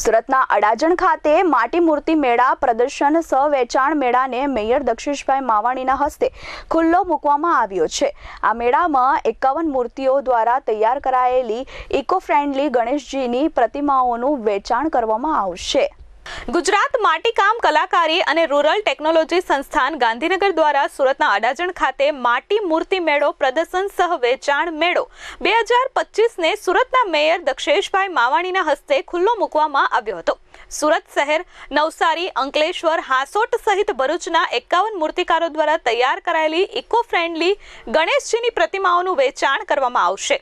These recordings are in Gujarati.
સુરતના અડાજણ ખાતે માટી મૂર્તિ મેળા પ્રદર્શન સહ વેચાણ મેળાને મેયર દક્ષેશભાઈ માવાણીના હસ્તે ખુલ્લો મૂકવામાં આવ્યો છે. આ મેળામાં એકાવન મૂર્તિઓ દ્વારા તૈયાર કરાયેલી ઇકો ફ્રેન્ડલી ગણેશજીની પ્રતિમાઓનું વેચાણ કરવામાં આવશે. ગુજરાત માટીકામ કલાકારી અને રૂરલ ટેકનોલોજી સંસ્થાન ગાંધીનગર દ્વારા સુરતના અડાજણ ખાતે માટી મૂર્તિ મેળો પ્રદર્શન સહ વેચાણ મેળો. બે હજાર પચીસને સુરતના મેયર દક્ષેશભાઈ માવાણીના હસ્તે ખુલ્લો મૂકવામાં આવ્યો હતો. સુરત શહેર નવસારી, અંકલેશ્વર, હાસોટ સહિત ભરૂચના એકાવન મૂર્તિકારો દ્વારા તૈયાર કરાયેલી ઇકો ફ્રેન્ડલી ગણેશજીની પ્રતિમાઓનું વેચાણ કરવામાં આવશે.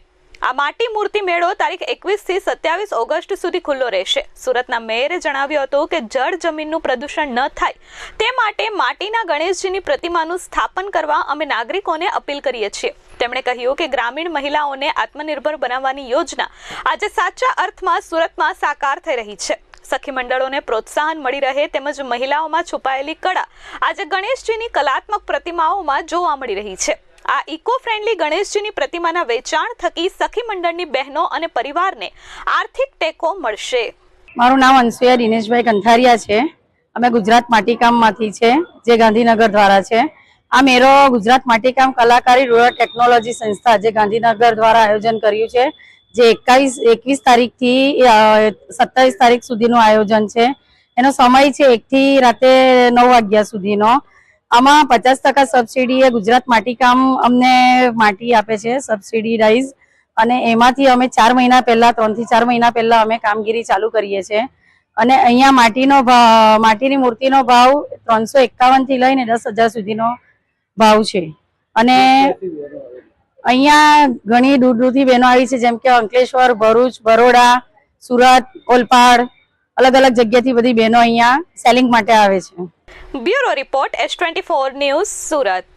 આ માટી મૂર્તિ મેળો તારીખ એકવીસથી સત્યાવીસ ઓગસ્ટ સુધી ખુલ્લો રહેશે. સુરતના મેયરે જણાવ્યું હતું કે જળ જમીનનું પ્રદૂષણ ન થાય તે માટે માટીના ગણેશજીની પ્રતિમાનું સ્થાપન કરવા અમે નાગરિકોને અપીલ કરીએ છીએ. તેમણે કહ્યું કે ગ્રામીણ મહિલાઓને આત્મનિર્ભર બનાવવાની યોજના આજે સાચા અર્થમાં સુરતમાં સાકાર થઈ રહી છે. સખી મંડળોને પ્રોત્સાહન મળી રહે તેમજ મહિલાઓમાં છુપાયેલી કળા આજે ગણેશજીની કલાત્મક પ્રતિમાઓમાં જોવા મળી રહી છે. આ ઇકો ફ્રેન્ડલી ગણેશજીની પ્રતિમાના વેચાણ થકી સખી મંડળની બહેનો અને પરિવારને આર્થિક ટેકો મળશે. મારું નામ અંશુયા દિનેશભાઈ કંઠારિયા છે. અમે ગુજરાત માટીકામમાંથી છે, જે ગાંધીનગર દ્વારા છે. આ મેરો ગુજરાત માટીકામ કલાકારી રૂરલ ટેકનોલોજી સંસ્થા, જે ગાંધીનગર દ્વારા આયોજન કર્યું છે, જે એકાવીસ, એકવીસ તારીખથી સત્તાવીસ તારીખ સુધીનું આયોજન છે. એનો સમય છે એકથી રાતે નવ વાગ્યા સુધીનો. આમાં પચાસ ટકા સબસિડી એ ગુજરાત માટીકામ અમને માટી આપે છે સબસિડીરાઇઝ અને એમાંથી અમે ચાર મહિના પહેલા, ત્રણથી ચાર મહિના પહેલા અમે કામગીરી ચાલુ કરીએ છીએ. અને અહીંયા માટીનો ભાવ માટીની મૂર્તિનો ભાવ ત્રણસો એકાવનથી લઈને દસ હજાર સુધીનો ભાવ છે. અને અહીંયા ઘણી દૂર દૂરથી બહેનો આવી છે, જેમ કે અંકલેશ્વર, ભરૂચ, બરોડા, સુરત, ઓલપાડ અલગ અલગ જગ્યાથી બધી બહેનો અહીંયા સેલિંગ માટે આવે છે. Bureau report S twenty four news Surat.